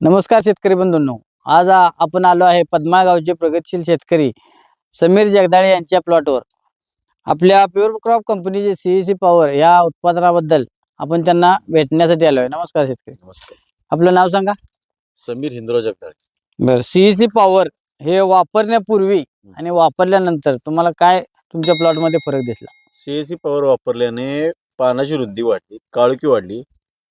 नमस्कार शेतकरी बंधूंनो. आज आपण आलो आहे पद्मा गावचे प्रगतशील शेतकरी समीर जगदाळे यांच्या प्लॉटवर आपल्या प्युअर क्रॉप कंपनीचे सीईसी पॉवर या उत्पादनाबद्दल आपण त्यांना भेटण्यासाठी आलो आहे नमस्कार शेतकरी. नमस्कार. आपलं नाव सांगा. समीर हिंदराव जगदाळे. बरं सीईसी पॉवर हे वापरण्यापूर्वी आणि वापरल्यानंतर तुम्हाला काय तुमच्या प्लॉटमध्ये फरक दिसला? सीएसी पॉवर वापरल्याने पानाची रुंदी वाढली काळुकी वाढली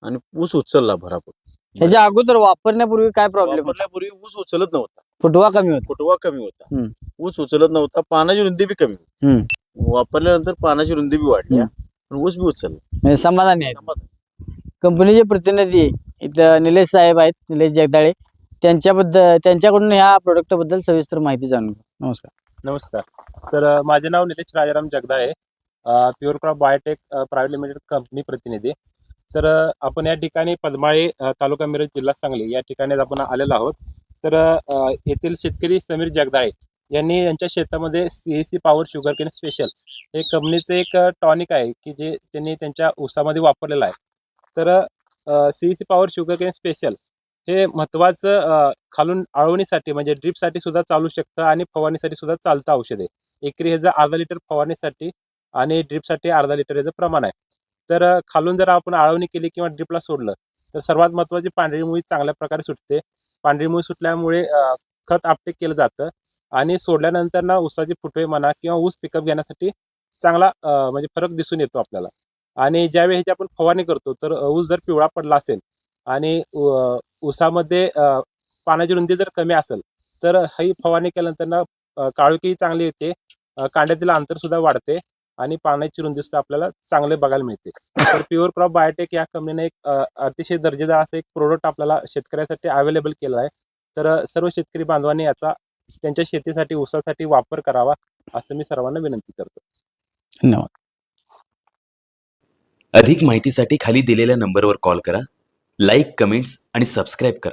आणि ऊस उचलला भरापूर. त्याच्या अगोदर वापरण्यापूर्वी काय प्रॉब्लेम होता? वापरल्यापूर्वी ऊस उचलत नव्हता. फुटवा कमी होता. फुटवा कमी होता. हम्म. ऊस उचलत नव्हता पानाची रुंदी बी कमी होती. हम्म. वापरल्यानंतर पानाची रुंदी बी वाढली. आणि ऊस बी उचलला म्हणजे समाधानी आहे समाधान. कंपनीचे प्रतिनिधी इथं निलेश साहेब आहेत निलेश जगदाळे. त्यांच्याबद्दल त्यांच्याकडून ह्या प्रोडक्टबद्दल सविस्तर माहिती जाणून घेऊ. नमस्कार. नमस्कार. तर अ, माझे नाव Nilesh Rajaram Jagdale. Pure crop biotech private limited company प्रतिनिधी. तर आपण या ठिकाणी पद्माळी तालुका मिरज जिल्हा सांगली या ठिकाणी आपण आलेलो आहोत. तर येथील शेतकरी समीर जगदाळे यांनी यांच्या शेतामध्ये C C power sugar cane special हे कंपनीचं एक टॉनिक आहे की जे त्यांनी त्यांच्या ऊसामध्ये वापरलेलं आहे. तर C C power sugar cane special हे महत्त्वाचं खालून आळवणीसाठी म्हणजे ड्रीपसाठी सुद्धा चालू शकतं आणि फवारणीसाठी सुद्धा चालतं औषध. आहे एकरी ह्याचं अर्धा लिटर फवारणीसाठी आणि ड्रीपसाठी अर्धा लिटर याचं प्रमाण आहे. तर खालून जर आपण आळवणी केली किंवा ड्रिपला सोडलं तर सर्वात महत्त्वाची पांढरी मुळी चांगल्या प्रकारे सुटते. पांढरी मुळी सुटल्यामुळे खत आपटे केलं जातं आणि सोडल्यानंतर ना ऊसाचे फुटवे म्हणा किंवा ऊस पिकअप घेण्यासाठी चांगला म्हणजे फरक दिसून येतो आपल्याला. आणि ज्यावेळी ह्याची आपण फवारणी करतो तर ऊस जर पिवळा पडला असेल आणि ऊसामध्ये पाण्याची रुंदी जर कमी असेल तर ही फवारणी केल्यानंतर ना अ, काळुकी चांगली येते. कांड्यातील अंतर सुद्धा वाढते. आणि पाण्याची रुंदी सुद्धा आपल्याला चांगले बघायला मिळते. तर प्युअर क्रॉप बायोटेक या कंपनीने एक अतिशय दर्जेदार असं एक प्रोडक्ट आपल्याला शेतकऱ्यासाठी अवेलेबल केलं आहे. तर सर्व शेतकरी बांधवांनी याचा त्यांच्या शेतीसाठी ऊसासाठी वापर करावा असं मी सर्वांना विनंती करतो. धन्यवाद. अधिक माहितीसाठी खाली दिलेल्या नंबरवर कॉल करा. लाईक कमेंट्स आणि सबस्क्राईब करा.